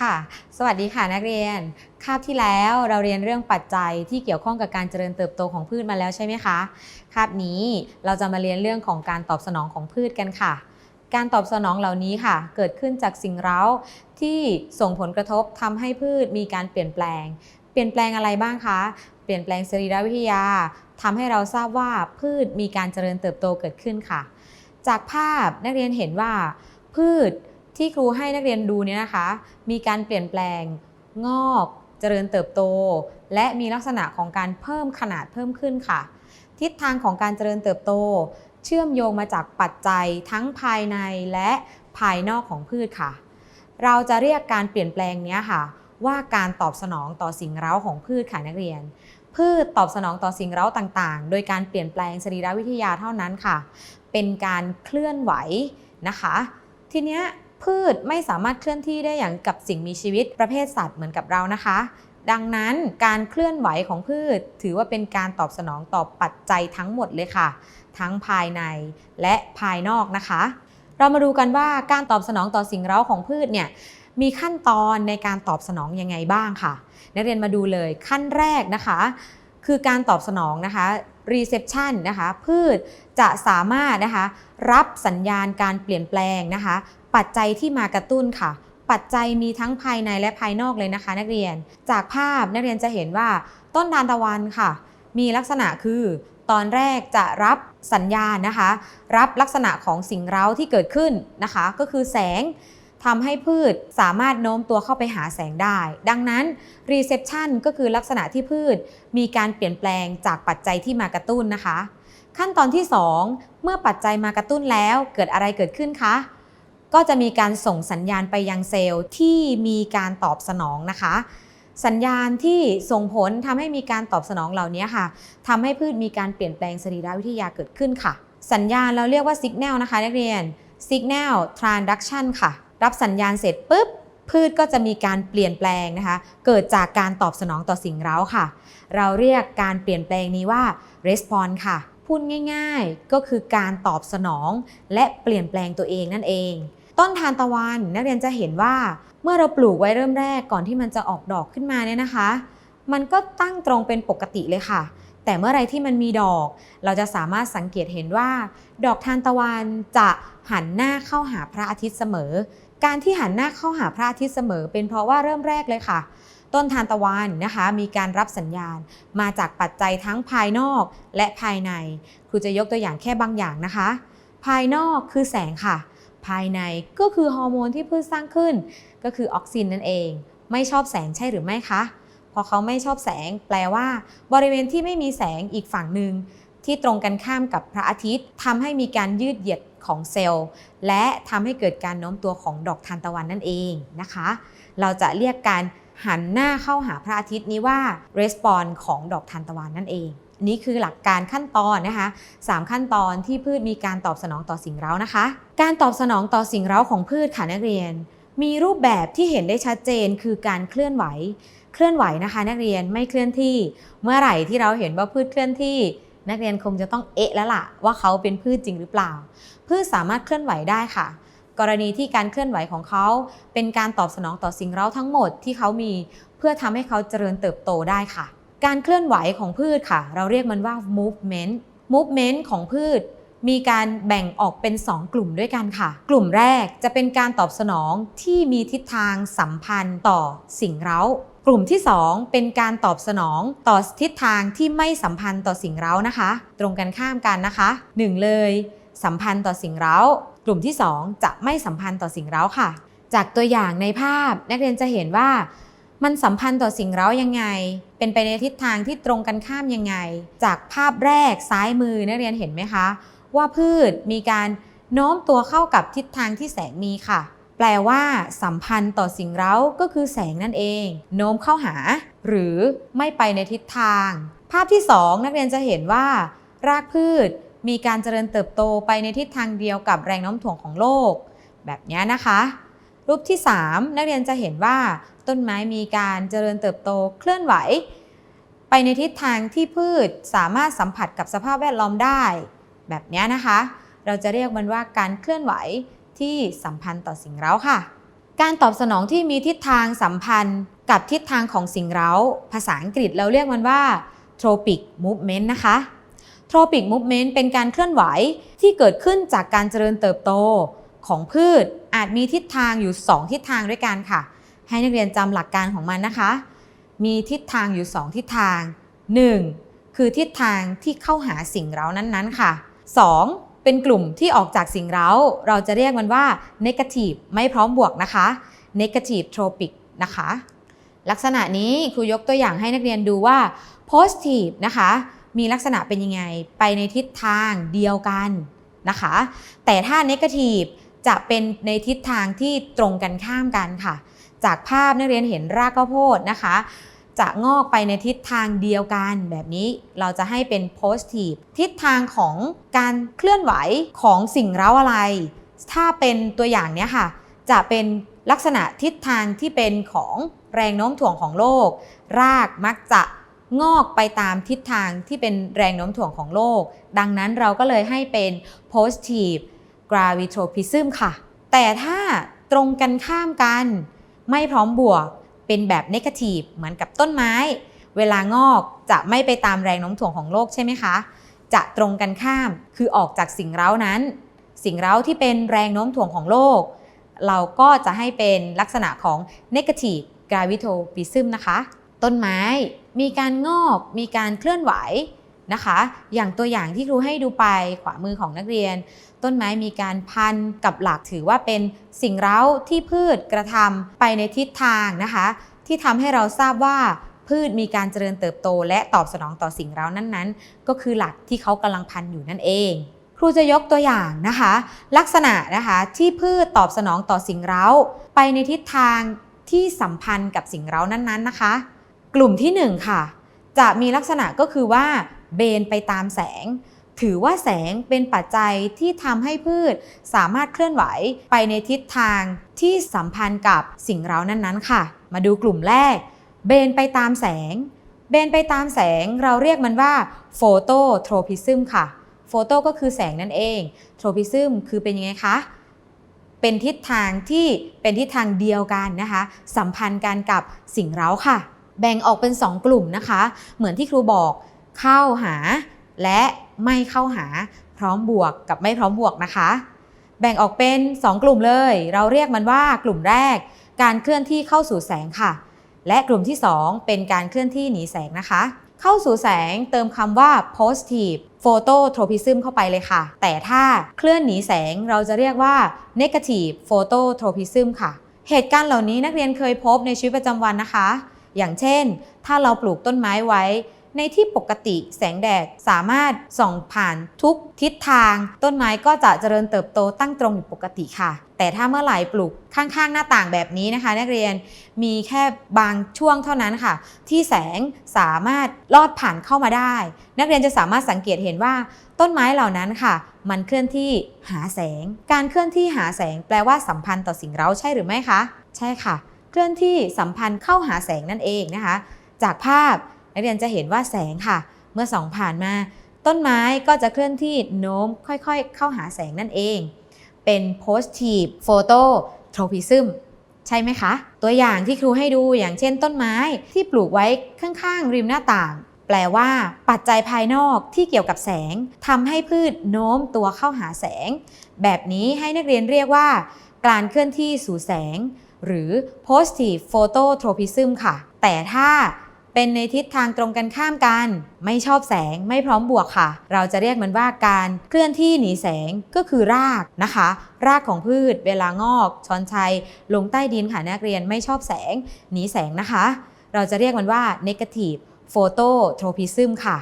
ค่ะ สวัสดีค่ะนักเรียน คาบที่แล้วเราเรียนเรื่องปัจจัยที่เกี่ยวข้องกับการเจริญเติบโตของพืชมาแล้วใช่ไหมคะ คาบนี้เราจะมาเรียนเรื่องของการตอบสนองของพืชกันค่ะ การตอบสนองเหล่านี้ค่ะ เกิดขึ้นจากสิ่งเร้าที่ส่งผลกระทบทำให้พืชมีการเปลี่ยนแปลง เปลี่ยนแปลงอะไรบ้างคะ เปลี่ยนแปลงสรีรวิทยาทำให้เราทราบว่าพืชมีการเจริญเติบโตเกิดขึ้นค่ะ จากภาพนักเรียนเห็นว่าพืช ที่ครูให้นักเรียนดูเนี่ยนะคะ มีการเปลี่ยนแปลง งอก เจริญเติบโต และมีลักษณะของการเพิ่มขนาดเพิ่มขึ้นค่ะ ทิศทางของการเจริญเติบโต เชื่อมโยงมาจากปัจจัยทั้งภายในและภายนอกของพืชค่ะ เราจะเรียกการเปลี่ยนแปลงเนี้ยค่ะ ว่าการตอบสนองต่อสิ่งเร้าของพืชค่ะนักเรียน พืชตอบสนองต่อสิ่งเร้าต่างๆ โดยการเปลี่ยนแปลงสรีรวิทยาเท่านั้นค่ะ เป็นการเคลื่อนไหวนะคะ ทีเนี้ย พืชไม่สามารถเคลื่อนที่ได้อย่างกับสิ่งมีชีวิตประเภทสัตว์เหมือนกับเรานะคะ ดังนั้นการเคลื่อนไหวของพืช ถือว่าเป็นการตอบสนองต่อปัจจัยทั้งหมดเลยค่ะ ทั้งภายในและภายนอกนะคะ เรามาดูกันว่าการตอบสนองต่อสิ่งเร้าของพืชเนี่ยมีขั้นตอนในการตอบสนองยังไงบ้างค่ะ นักเรียนมาดูเลยขั้นแรกนะคะ คือการตอบสนองนะคะ reception นะคะ พืชจะสามารถนะคะ รับสัญญาณการเปลี่ยนแปลงนะคะ ปัจจัยที่มากระตุ้นค่ะ ปัจจัยมีทั้งภายในและภายนอกเลยนะคะ นักเรียน จากภาพนักเรียนจะเห็นว่าต้นทานตะวันค่ะ มีลักษณะคือตอนแรกจะรับสัญญาณนะคะ รับลักษณะของสิ่งเร้าที่เกิดขึ้นนะคะ ก็คือแสงทำให้พืชสามารถโน้มตัวเข้าไปหาแสงได้ ดังนั้น reception ก็คือลักษณะที่พืชมีการเปลี่ยนแปลงจากปัจจัยที่มากระตุ้นนะคะ ขั้นตอนที่ 2 เมื่อปัจจัยมากระตุ้นแล้วเกิดอะไรเกิดขึ้นคะ ก็จะมีการส่งสัญญาณไปยังเซลล์ที่มีการตอบสนองนะคะ สัญญาณที่ส่งผลทำให้มีการตอบสนองเหล่านี้ค่ะทำให้พืชมีการเปลี่ยนแปลงสรีรวิทยาเกิดขึ้นค่ะ สัญญาณเราเรียกว่า signal นะคะนักเรียน signal transduction ค่ะ รับสัญญาณเสร็จปุ๊บพืชก็จะมีการเปลี่ยนแปลงนะคะ เกิดจากการตอบสนองต่อสิ่งเร้าค่ะ เราเรียกการเปลี่ยนแปลงนี้ว่า response ค่ะ พูดง่ายๆ ก็คือการตอบสนองและเปลี่ยนแปลงตัวเองนั่นเอง ต้นทานตะวันนักเรียนจะเห็นว่าเมื่อเราปลูกไว้เริ่มแรกก่อนที่มันจะออกดอกขึ้นมาเนี่ยนะคะ มันก็ตั้งตรงเป็นปกติเลยค่ะ แต่เมื่อไรที่มันมีดอก เราจะสามารถสังเกตเห็นว่า ดอกทานตะวันจะหันหน้าเข้าหาพระอาทิตย์เสมอ การที่หันหน้าเข้าหาพระอาทิตย์เสมอ เป็นเพราะว่าเริ่มแรกเลยค่ะ ต้นทานตะวันนะคะมีการรับสัญญาณ มาจากปัจจัยทั้งภายนอกและภายใน ครูจะยกตัวอย่างแค่บางอย่างนะคะ ภายนอกคือแสงค่ะ ภายในก็คือฮอร์โมนที่พืชสร้างขึ้น ก็คือออกซินนั่นเอง ไม่ชอบแสงใช่หรือไม่คะพอเขาไม่ชอบแสง แปลว่า บริเวณที่ไม่มีแสงอีกฝั่งหนึ่งที่ตรงกันข้ามกับพระอาทิตย์ทำให้มีการยืดเหยียดของเซลล์ และทำให้เกิดการโน้มตัวของดอกทานตะวันนั่นเองนะคะ เราจะเรียกการหันหน้าเข้าหาพระอาทิตย์นี้ว่า response ของดอกทานตะวันนั่นเอง นี่คือหลักการขั้นตอนนะคะ 3 ขั้นตอนที่พืชมีการตอบสนองต่อสิ่งเร้านะคะ การตอบสนองต่อสิ่งเร้าของพืชค่ะนักเรียน มีรูปแบบที่เห็นได้ชัดเจนคือการเคลื่อนไหว เคลื่อนไหวนะคะ นักเรียนไม่เคลื่อนที่ เมื่อไหร่ที่เราเห็นว่าพืชเคลื่อนที่ นักเรียนคงจะต้องเอะแล้วล่ะว่าเขาเป็นพืชจริงหรือเปล่า พืชสามารถเคลื่อนไหวได้ค่ะกรณีที่การเคลื่อนไหวของเขา เป็นการตอบสนองต่อสิ่งเร้าทั้งหมดที่เขามี เพื่อทำให้เขาเจริญเติบโตได้ค่ะ การเคลื่อนไหวของพืชค่ะ เราเรียกมันว่า movement movement ของพืช มีการแบ่งออกเป็น 2 กลุ่มด้วยกันค่ะ กลุ่มแรกจะเป็นการตอบสนองที่มีทิศทางสัมพันธ์ต่อสิ่งเร้ากลุ่มที่ 2 เป็นการตอบสนองต่อทิศทางที่ไม่สัมพันธ์ต่อสิ่งเร้านะคะ ตรงกันข้ามกันนะคะ 1 เลย สัมพันธ์ต่อสิ่งเร้ากลุ่มที่ 2 จะไม่สัมพันธ์ต่อสิ่งเร้าค่ะ จากตัวอย่างในภาพนักเรียนจะเห็นว่า มันสัมพันธ์ต่อสิ่งเร้ายังไง เป็นไปในทิศทางที่ตรงกันข้ามยังไง จากภาพแรกซ้ายมือนักเรียนเห็นไหมคะ ว่าพืชมีการโน้มตัวเข้ากับทิศทางที่แสงมีค่ะ แปลว่าสัมพันธ์ต่อสิ่งเร้าก็คือแสงนั่นเอง โน้มเข้าหา หรือไม่ไปในทิศทาง ภาพที่ 2 นักเรียนจะเห็นว่า รากพืชมีการเจริญเติบโตไปในทิศทางเดียวกับแรงโน้มถ่วงของโลก แบบนี้นะคะ รูปที่ 3 นักเรียนจะเห็นว่าต้นไม้มีการเจริญเติบโตเคลื่อนไหว ไปในทิศทางที่พืชสามารถสัมผัสกับสภาพแวดล้อมได้ แบบนี้นะคะ เราจะเรียกมันว่าการเคลื่อนไหวที่สัมพันธ์ต่อสิ่งเร้าค่ะ การตอบสนองที่มีทิศทางสัมพันธ์กับทิศทางของสิ่งเร้า ภาษาอังกฤษเราเรียกมันว่า tropic movement นะคะ tropic movement เป็นการเคลื่อนไหวที่เกิดขึ้นจากการเจริญเติบโตของพืช อาจมีทิศทางอยู่ 2 ทิศทางด้วยกันค่ะ ให้นักเรียนจำหลักการของมันนะคะ มีทิศทางอยู่ 2 ทิศทาง 1. คือทิศทางที่เข้าหาสิ่งเร้านั้นๆค่ะ 2. เป็นกลุ่มที่ออกจากสิ่งเร้า เราจะเรียกมันว่า negative ไม่พร้อมบวกนะคะ negative tropic นะคะ ลักษณะนี้ครูยกตัวอย่างให้นักเรียนดูว่า positive นะคะมีลักษณะเป็นยังไง ไปในทิศทางเดียวกันนะคะ แต่ถ้า negative จะเป็นในทิศทางที่ตรงกันข้ามกันค่ะ จากภาพนักเรียนเห็นรากข้าวโพดนะคะ จะงอกไปในทิศทางเดียวกันแบบนี้เราจะให้เป็น positive ทิศทางของการเคลื่อนไหวของสิ่งเร้าอะไร ถ้าเป็นตัวอย่างเนี้ยค่ะ จะเป็นลักษณะทิศทางที่เป็นของแรงโน้มถ่วงของโลก รากมักจะงอกไปตามทิศทางที่เป็นแรงโน้มถ่วงของโลก ดังนั้นเราก็เลยให้เป็น positive gravitropism ค่ะ แต่ถ้าตรงกันข้ามกัน ไม่พร้อมบวกเป็นแบบ negative เหมือนกับต้นไม้ เวลางอกจะไม่ไปตามแรงโน้มถ่วงของโลกใช่ไหมคะ จะตรงกันข้ามคือออกจากสิ่งเร้านั้น สิ่งเร้าที่เป็นแรงโน้มถ่วงของโลก เราก็จะให้เป็นลักษณะของ negative gravitropism นะคะ ต้นไม้มีการงอกมีการเคลื่อนไหว นะคะ อย่างตัวอย่างที่ครูให้ดูไปขวามือของนักเรียน ต้นไม้มีการพันกับหลักถือว่าเป็นสิ่งเร้าที่พืชกระทำไปในทิศทางนะคะ ที่ทำให้เราทราบว่าพืชมีการเจริญเติบโต และตอบสนองต่อสิ่งเร้านั้นๆ ก็คือหลักที่เขากำลังพันอยู่นั่นเองครูจะยกตัวอย่างนะคะ ลักษณะนะคะที่พืชตอบสนองต่อสิ่งเร้า ไปในทิศทางที่สัมพันธ์กับสิ่งเร้านั้นๆนะคะ กลุ่มที่ 1 ค่ะ จะมีลักษณะก็คือว่า เบนไปตามแสง ถือว่าแสงเป็นปัจจัยที่ทำให้พืชสามารถเคลื่อนไหวไปในทิศทางที่สัมพันธ์กับสิ่งเร้านั้นๆ ค่ะ มาดูกลุ่มแรก เบนไปตามแสง เบนไปตามแสงเราเรียกมันว่าโฟโตโทรพิซึมค่ะโฟโตก็คือแสงนั่นเองโทรพิซึมคือเป็นยังไงคะเป็นทิศทางที่เป็นทิศทางเดียวกันนะคะ สัมพันธ์กันกับสิ่งเร้าค่ะ แบ่งออกเป็น 2 กลุ่มนะคะ เหมือนที่ครูบอก เข้าหา และไม่เข้าหาพร้อมบวกกับไม่พร้อมบวกนะคะ แบ่งออกเป็น 2 กลุ่มเลย เราเรียกมันว่ากลุ่มแรก การเคลื่อนที่เข้าสู่แสงค่ะ และกลุ่มที่ 2 เป็นการเคลื่อนที่หนีแสงนะคะ เข้าสู่แสงเติมคำว่า positive phototropism เข้าไปเลยค่ะ แต่ถ้าเคลื่อนหนีแสงเราจะเรียกว่า negative phototropism ค่ะ เหตุการณ์เหล่านี้นักเรียนเคยพบในชีวิตประจำวันนะคะ อย่างเช่น ถ้าเราปลูกต้นไม้ไว้ ในที่ปกติแสงแดดสามารถส่องผ่านทุกทิศทาง ต้นไม้ก็จะเจริญเติบโตตั้งตรงอยู่ปกติค่ะ แต่ถ้าเมื่อไหร่ปลูกข้างๆ หน้าต่างแบบนี้นะคะ นักเรียนมีแค่บางช่วงเท่านั้นค่ะ ที่แสงสามารถลอดผ่านเข้ามาได้ นักเรียนจะสามารถสังเกตเห็นว่าต้นไม้เหล่านั้นค่ะ มันเคลื่อนที่หาแสง การเคลื่อนที่หาแสง แปลว่าสัมพันธ์ต่อสิ่งเร้าใช่หรือไม่คะ ใช่ค่ะ เคลื่อนที่สัมพันธ์เข้าหาแสงนั่นเองนะคะ จากภาพ นักเรียนจะเห็นว่าแสงค่ะ เมื่อส่องผ่านมา ต้นไม้ก็จะเคลื่อนที่โน้มค่อยๆ เข้าหาแสงนั่นเอง เป็น positive phototropism ใช่ไหมคะ ตัวอย่างที่ครูให้ดูอย่างเช่นต้นไม้ที่ปลูกไว้ข้างๆ ริมหน้าต่าง แปลว่า ปัจจัยภายนอกที่เกี่ยวกับแสงทำให้พืชโน้มตัวเข้าหาแสง แบบนี้ให้นักเรียนเรียกว่า การเคลื่อนที่สู่แสง หรือ positive phototropism ค่ะ แต่ถ้า เป็นในทิศทางตรงกันข้ามกัน ไม่ชอบแสงไม่พร้อมบวกค่ะ เราจะเรียกมันว่าการเคลื่อนที่หนีแสงก็คือรากนะคะ รากของพืช เวลางอก ช้อนชัย ลงใต้ดินค่ะนักเรียนไม่ชอบแสงหนีแสงนะคะ เราจะเรียกมันว่า negative phototropism ค่ะ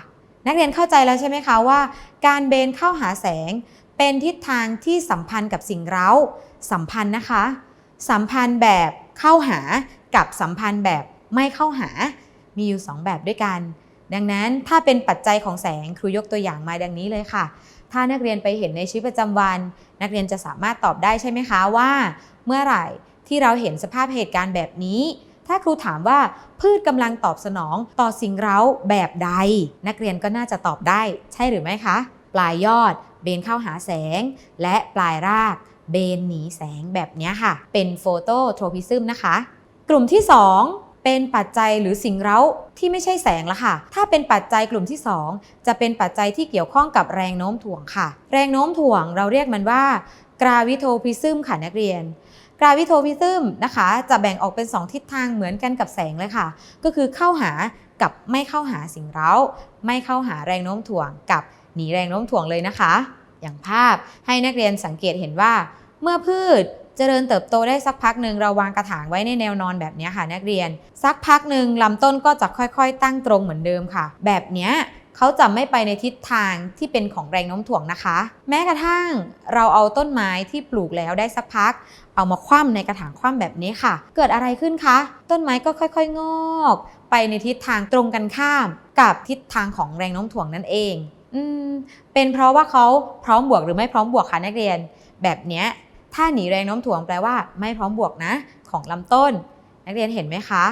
นักเรียนเข้าใจแล้วใช่ไหมคะว่า การเบนเข้าหาแสง เป็นทิศทางที่สัมพันธ์กับสิ่งเร้า สัมพันธ์นะคะ สัมพันธ์แบบเข้าหากับสัมพันธ์แบบไม่เข้าหา มีอยู่ 2 แบบด้วยกัน ดังนั้นถ้าเป็นปัจจัยของแสงครูยกตัวอย่างมาดังนี้เลยค่ะ ถ้านักเรียนไปเห็นในชีวิตประจำวัน นักเรียนจะสามารถตอบได้ใช่ไหมคะว่า เมื่อไหร่ที่เราเห็นสภาพเหตุการณ์แบบนี้ ถ้าครูถามว่าพืชกำลังตอบสนองต่อสิ่งเร้าแบบใด นักเรียนก็น่าจะตอบได้ใช่หรือไม่คะ ปลายยอดเบนเข้าหาแสง และปลายรากเบนหนีแสงแบบนี้ค่ะ เป็นโฟโตโทรพิซึมนะคะ กลุ่มที่ 2 เป็นปัจจัยหรือสิ่งเร้าที่ไม่ใช่แสงละค่ะ ถ้าเป็นปัจจัยกลุ่มที่ 2 จะเป็นปัจจัยที่เกี่ยวข้องกับแรงโน้มถ่วงค่ะ แรงโน้มถ่วงเราเรียกมันว่ากราวิโทพิซึมค่ะนักเรียนกราวิโทพิซึมนะคะจะแบ่งออกเป็น 2 ทิศทางเหมือนกันกับแสงเลยค่ะ ก็คือเข้าหากับไม่เข้าหาสิ่งเร้า ไม่เข้าหาแรงโน้มถ่วงกับหนีแรงโน้มถ่วงเลยนะคะ อย่างภาพให้นักเรียนสังเกตเห็นว่า เมื่อพืช เจริญเติบโตได้สักพักหนึ่งเราวางกระถางไว้ในแนวนอนแบบนี้ค่ะนักเรียน สักพักหนึ่งลำต้นก็จะค่อยๆ ตั้งตรงเหมือนเดิมค่ะ แบบนี้เขาจะไม่ไปในทิศทางที่เป็นของแรงโน้มถ่วงนะคะ แม้กระทั่งเราเอาต้นไม้ที่ปลูกแล้วได้สักพัก เอามาคว่ำในกระถางคว่ำแบบนี้ค่ะ เกิดอะไรขึ้นคะ ต้นไม้ก็ค่อยๆ งอก ไปในทิศทางตรงกันข้าม กับทิศทางของแรงโน้มถ่วงนั่นเองอืมเป็นเพราะว่าเขาพร้อมบวกหรือไม่พร้อมบวกคะนักเรียน แบบเนี้ย ถ้าหนีแรงโน้มถ่วงแปลว่าไม่พร้อมบวกนะของลำต้น นักเรียนเห็นไหมคะ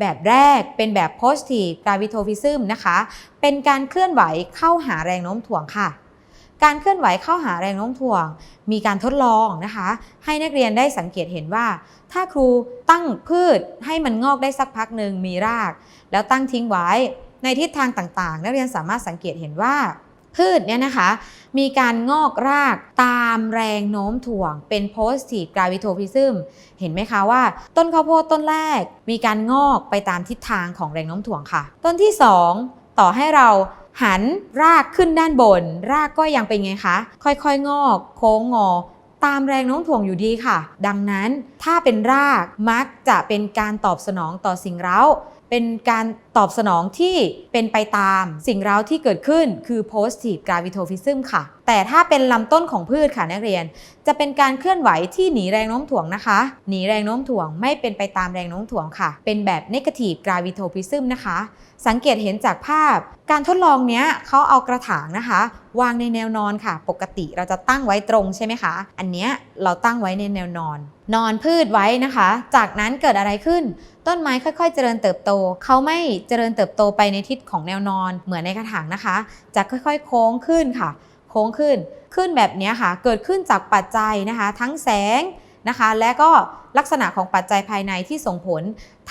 แบบแรกเป็นแบบ positive gravitopism นะคะ เป็นการเคลื่อนไหวเข้าหาแรงโน้มถ่วงค่ะ การเคลื่อนไหวเข้าหาแรงโน้มถ่วง มีการทดลองนะคะ ให้นักเรียนได้สังเกตเห็นว่า ถ้าครูตั้งพืชให้มันงอกได้สักพักหนึ่งมีราก แล้วตั้งทิ้งไว้ในทิศทางต่างๆ นักเรียนสามารถสังเกตเห็นว่า พืชเนี่ยนะคะ มีการงอกรากตามแรงโน้มถ่วง เป็น positive gravitopism เห็นไหมคะว่า ต้นข้าวโพดต้นแรก มีการงอกไปตามทิศทางของแรงโน้มถ่วงค่ะ ต้นที่ 2 ต่อให้เราหันรากขึ้นด้านบน รากก็ยังเป็นไงคะ ค่อยๆ งอก โค้งงอ ตามแรงโน้มถ่วงอยู่ดีค่ะ ดังนั้นถ้าเป็นรากมักจะเป็นการตอบสนองต่อสิ่งเร้า เป็นการตอบสนองที่เป็นไปตามสิ่งเร้าที่เกิดขึ้นคือ positive gravitopism ค่ะ แต่ถ้าเป็นลำต้นของพืชค่ะนักเรียน จะเป็นการเคลื่อนไหวที่หนีแรงโน้มถ่วงนะคะ หนีแรงโน้มถ่วงไม่เป็นไปตามแรงโน้มถ่วงค่ะ เป็นแบบ negative gravitopism นะคะ สังเกตเห็นจากภาพ การทดลองเนี้ยเขาเอากระถางนะคะ วางในแนวนอนค่ะ ปกติเราจะตั้งไว้ตรงใช่ไหมคะ อันเนี้ยเราตั้งไว้ในแนวนอน นอนพืชไว้นะคะ จากนั้นเกิดอะไรขึ้น ต้นไม้ค่อยๆ เจริญเติบโต เขาไม่เจริญเติบโตไปในทิศของแนวนอนเหมือนในกระถางนะคะ จะค่อยๆ โค้งขึ้นค่ะ โค้งขึ้น ขึ้นแบบนี้ค่ะ เกิดขึ้นจากปัจจัยนะคะ ทั้งแสง นะคะ และก็ลักษณะของปัจจัยภายในที่ส่งผล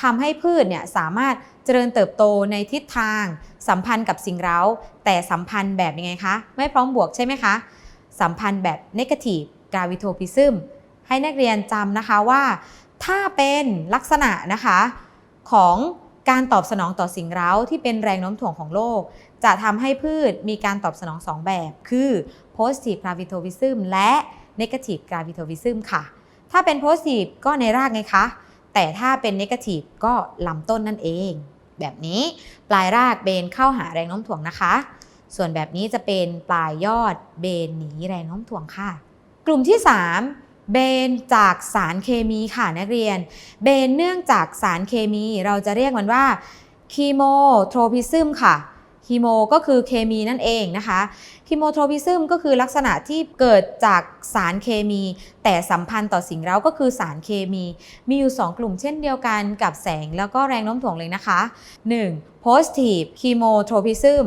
ทำให้พืชเนี่ยสามารถเจริญเติบโตในทิศทาง สัมพันธ์กับสิ่งเร้า แต่สัมพันธ์แบบยังไงคะ ไม่พร้อมบวกใช่ไหมคะ สัมพันธ์แบบ negative gravitopism ให้นักเรียนจำนะคะว่า ถ้าเป็นลักษณะนะคะของการตอบสนองต่อสิ่งเร้าที่เป็นแรงโน้มถ่วงของโลก จะทำให้พืชมีการตอบสนอง 2 แบบ คือ positive gravitopism และ negative gravitopism ค่ะ ถ้าเป็น positive ก็ในรากไงคะ แต่ถ้าเป็น negative ก็ลำต้นนั่นเอง แบบนี้ปลายรากเบนเข้าหาแรงโน้มถ่วงนะคะ ส่วนแบบนี้จะเป็นปลายยอดเบนหนีแรงโน้มถ่วงค่ะ กลุ่มที่ 3เบนจากสารเคมีค่ะนักเรียน เบนเนื่องจากสารเคมีเราจะเรียกมันว่าคีโมโทรพิซึมค่ะ คีโมก็คือเคมีนั่นเองนะคะคีโมโทรพิซึมก็คือลักษณะที่เกิดจากสารเคมี แต่สัมพันธ์ต่อสิ่งเร้าก็คือสารเคมี มีอยู่ 2 กลุ่มเช่นเดียวกันกับแสงแล้วก็แรงโน้มถ่วงเลยนะคะ 1. positive chemotropism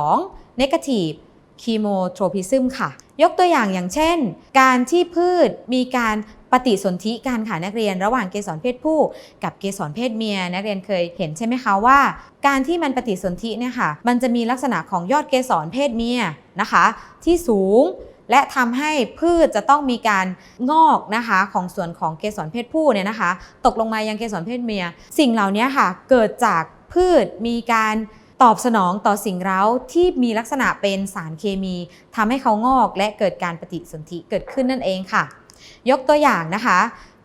2. negative chemotropism ค่ะ ยกตัวอย่างอย่างเช่น การที่พืชมีการ ปฏิสนธิกันค่ะนักเรียนระหว่างเกสรเพศผู้ กับเกสรเพศเมีย นักเรียนเคยเห็นใช่ไหมคะว่า การที่มันปฏิสนธิเนี่ยค่ะมันจะมีลักษณะของยอดเกสรเพศเมียนะคะ ที่สูงและทำให้พืชจะต้องมีการงอกนะคะของส่วนของเกสรเพศผู้เนี่ยนะคะ ตกลงมายังเกสรเพศเมีย สิ่งเหล่านี้ค่ะเกิดจากพืชมีการตอบสนองต่อสิ่งเร้าที่มีลักษณะเป็นสารเคมีทำให้เขางอกและเกิดการปฏิสนธิเกิดขึ้นนั่นเองค่ะ ยกตัวอย่างนะคะ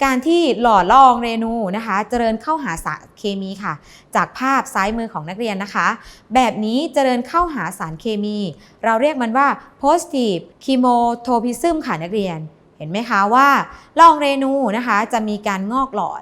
การที่หล่อล่องเรนูนะคะ เจริญเข้าหาสารเคมีค่ะ จากภาพซ้ายมือของนักเรียนนะคะ แบบนี้เจริญเข้าหาสารเคมี เราเรียกมันว่า positive chemotropism ค่ะนักเรียน เห็นไหมคะว่าลองเรนูนะคะจะมีการงอกหลอด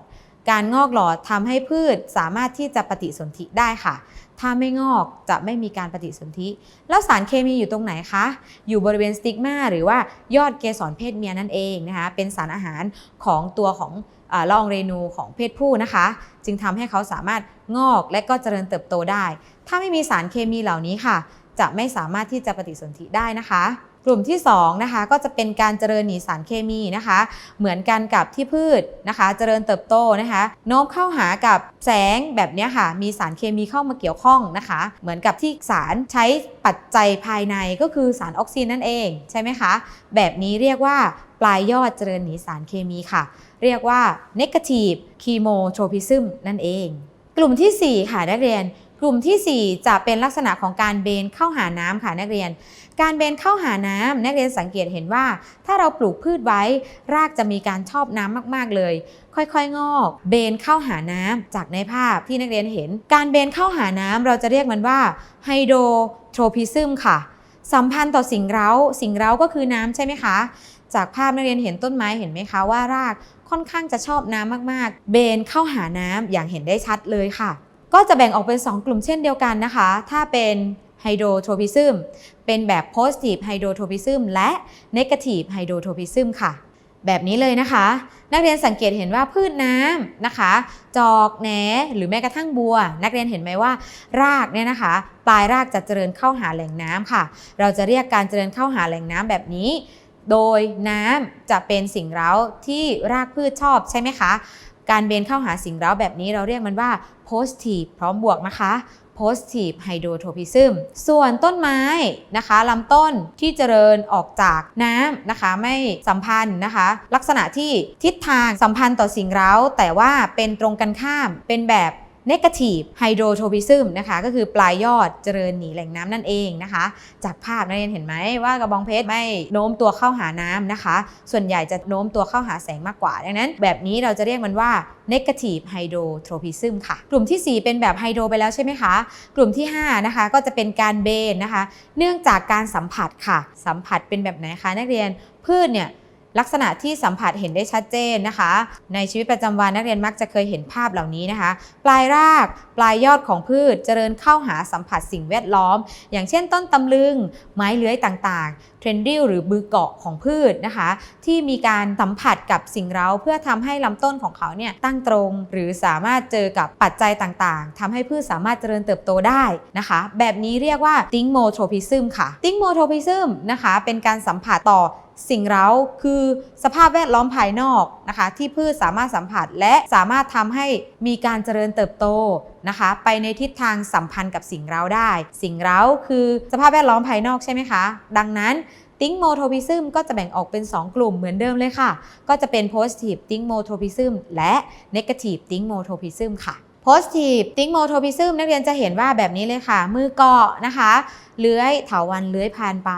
การงอกหลอดทำให้พืชสามารถที่จะปฏิสนธิได้ค่ะ ถ้าไม่งอกจะไม่มีการปฏิสนธิ แล้วสารเคมีอยู่ตรงไหนคะ อยู่บริเวณสติกมาหรือว่ายอดเกสรเพศเมียนั่นเองนะคะ เป็นสารอาหารของตัวของอลอองเรนูของเพศผู้นะคะ จึงทำให้เขาสามารถงอกและก็เจริญเติบโตได้ ถ้าไม่มีสารเคมีเหล่านี้ค่ะ จะไม่สามารถที่จะปฏิสนธิได้นะคะ กลุ่มที่2นะคะก็จะเป็นการเจริญหนีสารเคมีนะคะ เหมือนกันกับที่พืชนะคะ เจริญเติบโตนะคะโน้มเข้าหากับแสงแบบนี้ค่ะ มีสารเคมีเข้ามาเกี่ยวข้องนะคะ เหมือนกับที่สารใช้ปัจจัยภายในก็คือสารออกซินนั่นเองใช่ไหมคะ แบบนี้เรียกว่าปลายยอดเจริญหนีสารเคมีค่ะ เรียกว่า negative chemotropism นั่นเอง กลุ่มทีสี่4 ค่ะ นักเรียน กลุ่มทีสี่ 4 จะเป็นลักษณะของการเบนเข้าหาน้ำค่ะนักเรียน การเบนเข้าหาน้ำนักเรียนสังเกตเห็นว่า ถ้าเราปลูกพืชไว้ รากจะมีการชอบน้ำมากๆเลย ค่อยๆ งอก เบนเข้าหาน้ำจากในภาพที่นักเรียนเห็น การเบนเข้าหาน้ำเราจะเรียกมันว่าไฮโดรโทรพิซึมค่ะ สัมพันธ์ต่อสิ่งเร้า สิ่งเร้าก็คือน้ำใช่ไหมคะ จากภาพนักเรียนเห็นต้นไม้เห็นไหมคะว่ารากค่อนข้างจะชอบน้ำมากๆ เบนเข้าหาน้ำอย่างเห็นได้ชัดเลยค่ะ ก็จะแบ่งออกเป็น 2 กลุ่มเช่นเดียวกันนะคะ ถ้าเป็นไฮโดรโทพิซึมเป็นแบบ positive hydrotropism และ negative hydrotropism ค่ะ แบบนี้เลยนะคะ นักเรียนสังเกตเห็นว่าพืชน้ำนะคะ จอกแหนหรือแม้กระทั่งบัว นักเรียนเห็นไหมว่า รากเนี่ยนะคะ ปลายรากจะเจริญเข้าหาแหล่งน้ำค่ะ เราจะเรียกการเจริญเข้าหาแหล่งน้ำแบบนี้ โดยน้ำจะเป็นสิ่งเร้าที่รากพืชชอบใช่ไหมคะ การเบนเข้าหาสิ่งเร้าแบบนี้เราเรียกมันว่า positive พร้อมบวกนะคะ positive hydrotropism ส่วนต้นไม้นะคะลำต้นที่เจริญออกจากน้ำนะคะไม่สัมพันธ์นะคะ ลักษณะที่ทิศทางสัมพันธ์ต่อสิ่งเร้า แต่ว่าเป็นตรงกันข้ามเป็นแบบ negative hydrotropism นะคะก็คือปลายยอดเจริญหนีแหล่งน้ำนั่นเองนะคะ จากภาพนักเรียนเห็นไหมว่ากระบองเพชรไม่โน้มตัวเข้าหาน้ำนะคะ ส่วนใหญ่จะโน้มตัวเข้าหาแสงมากกว่า ดังนั้น แบบนี้เราจะเรียกมันว่า negative hydrotropism ค่ะ กลุ่มที่ 4 เป็นแบบไฮโดรไปแล้วใช่ไหมคะ กลุ่มที่ 5 นะคะ ก็จะเป็นการเบนนะคะ เนื่องจากการสัมผัสค่ะ สัมผัสเป็นแบบไหนคะนักเรียนพืชเนี่ย ลักษณะที่สัมผัสเห็นได้ชัดเจนนะคะ ในชีวิตประจำวันนักเรียนมักจะเคยเห็นภาพเหล่านี้นะคะ ปลายราก ปลายยอดของพืชเจริญเข้าหาสัมผัสสิ่งแวดล้อม อย่างเช่นต้นตำลึง ไม้เลื้อยต่างๆ เทรนดิลหรือบือเกาะของพืชนะคะ ที่มีการสัมผัสกับสิ่งเร้าเพื่อทำให้ลำต้นของเขาเนี่ยตั้งตรง หรือสามารถเจอกับปัจจัยต่างๆทำให้พืชสามารถเจริญเติบโตได้นะคะ แบบนี้เรียกว่าติงโมโทพิซึมค่ะติงโมโทพิซึมนะคะ เป็นการสัมผัสต่อ สิ่งเร้าคือสภาพแวดล้อมภายนอกนะคะที่พืชสามารถสัมผัสและสามารถทำให้มีการเจริญเติบโตนะคะไปในทิศทางสัมพันธ์กับสิ่งเร้าได้ สิ่งเร้าคือสภาพแวดล้อมภายนอกใช่ไหมคะ ดังนั้นติ้งโมโทพิซึมก็จะแบ่งออกเป็น 2 กลุ่มเหมือนเดิมเลยค่ะ ก็จะเป็น positive ติงโมโทพิซึมและ negative ติงโมโทพิซึมค่ะ positive ติงโมโทพิซึมนักเรียนจะเห็นว่าแบบนี้เลยค่ะ มือเกาะนะคะ เลื้อยเถาวันเลื้อยพานไป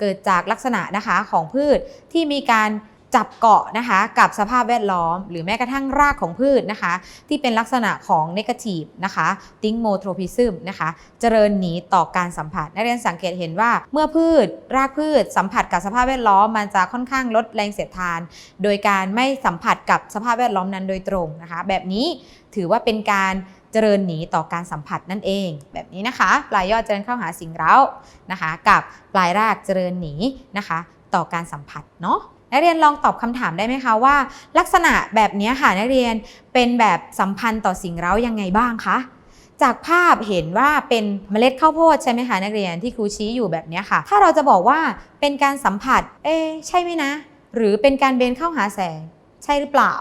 เกิดจากลักษณะนะคะของพืชที่มีการจับเกาะนะคะกับสภาพแวดล้อม หรือแม้กระทั่งรากของพืชนะคะ ที่เป็นลักษณะของ negative นะคะติงโมโทรพิซึมนะคะ เจริญหนีต่อการสัมผัส นักเรียนสังเกตเห็นว่าเมื่อพืช รากพืช สัมผัสกับสภาพแวดล้อม มันจะค่อนข้างลดแรงเสียดทาน โดยการไม่สัมผัสกับสภาพแวดล้อมนั้นโดยตรงนะคะ แบบนี้ถือว่าเป็นการ เจริญหนีต่อการสัมผัสนั่นเอง แบบนี้นะคะ ปลายยอดเจริญเข้าหาสิ่งเร้านะคะ กับปลายรากเจริญหนีนะคะ ต่อการสัมผัสเนาะนักเรียนลองตอบคำถามได้ไหมคะว่า ลักษณะแบบนี้ค่ะนักเรียนเป็นแบบสัมพันธ์ต่อสิ่งเร้ายังไงบ้างคะจากภาพเห็นว่าเป็นเมล็ดข้าวโพดใช่ไหมคะนักเรียนที่ครูชี้อยู่แบบนี้ค่ะ ถ้าเราจะบอกว่าเป็นการสัมผัส เอ๊ใช่ไหมนะ หรือเป็นการเบนเข้าหาแสง ใช่หรือเปล่า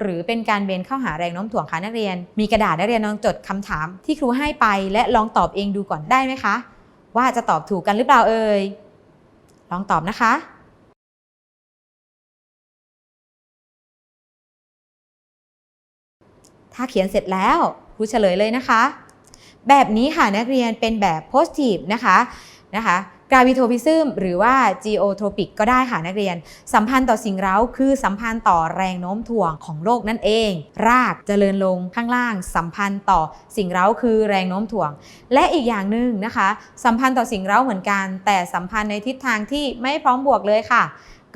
หรือเป็นการเบนเข้าหาแรงโน้มถ่วงคะนักเรียน มีกระดาษนักเรียนลองจดคำถามที่ครูให้ไป และลองตอบเองดูก่อนได้ไหมคะ ว่าจะตอบถูกกันหรือเปล่าเอ่ยลองตอบนะคะถ้าเขียนเสร็จแล้วครูเฉลยเลยนะคะ แบบนี้ค่ะนักเรียนเป็นแบบ positive นะคะนะคะ gravitropism หรือว่า geotropic ก็ได้ค่ะนักเรียน สัมพันธ์ต่อสิ่งเร้าคือสัมพันธ์ต่อแรงโน้มถ่วงของโลกนั่นเอง รากจเจริญลงข้างล่าง สัมพันธ์ต่อสิ่งเร้าคือแรงโน้มถ่วง และอีกอย่างหนึ่งนะคะ สัมพันธ์ต่อสิ่งเร้าเหมือนกัน แต่สัมพันธ์ในทิศทางที่ไม่พร้อมบวกเลยค่ะ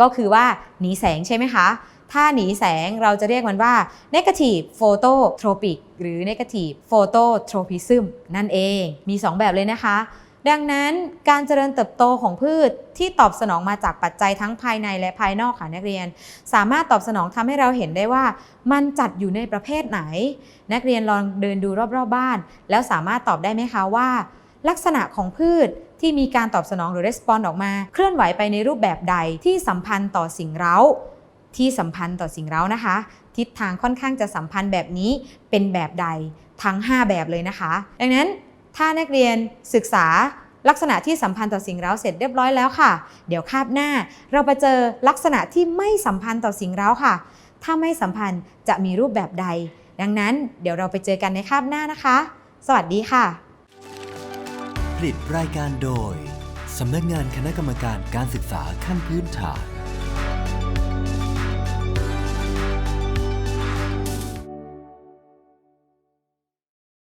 ก็คือว่าหนีแสงใช่ไหมคะถ้าหนีแสงเราจะเรียกมันว่า negative phototropic หรือ negative phototropism นั่นเอง มี 2 แบบเลยนะคะ ดังนั้นการเจริญเติบโตของพืชที่ตอบสนองมาจากปัจจัยทั้งภายในและภายนอกค่ะนักเรียน สามารถตอบสนองทำให้เราเห็นได้ว่ามันจัดอยู่ในประเภทไหน นักเรียนลองเดินดูรอบๆบบ้าน แล้วสามารถตอบได้ไหมคะว่า ลักษณะของพืชที่มีการตอบสนองหรือ response ออกมา เคลื่อนไหวไปในรูปแบบใดที่สัมพันธ์ต่อสิ่งเร้า ที่สัมพันธ์ต่อสิ่งเร้านะคะ ทิศทางค่อนข้างจะสัมพันธ์แบบนี้เป็นแบบใดทั้ง 5 แบบเลยนะคะ ดังนั้น ถ้านักเรียนศึกษาลักษณะที่สัมพันธ์ต่อสิ่งเร้าเสร็จเรียบร้อยแล้วค่ะ เดี๋ยวคาบหน้า เราไปเจอลักษณะที่ไม่สัมพันธ์ต่อสิ่งเร้าค่ะ ถ้าไม่สัมพันธ์จะมีรูปแบบใด ดังนั้นเดี๋ยวเราไปเจอกันในคาบหน้านะคะ สวัสดีค่ะ ผลิตรายการโดยสำนักงานคณะกรรมการการศึกษาขั้นพื้นฐาน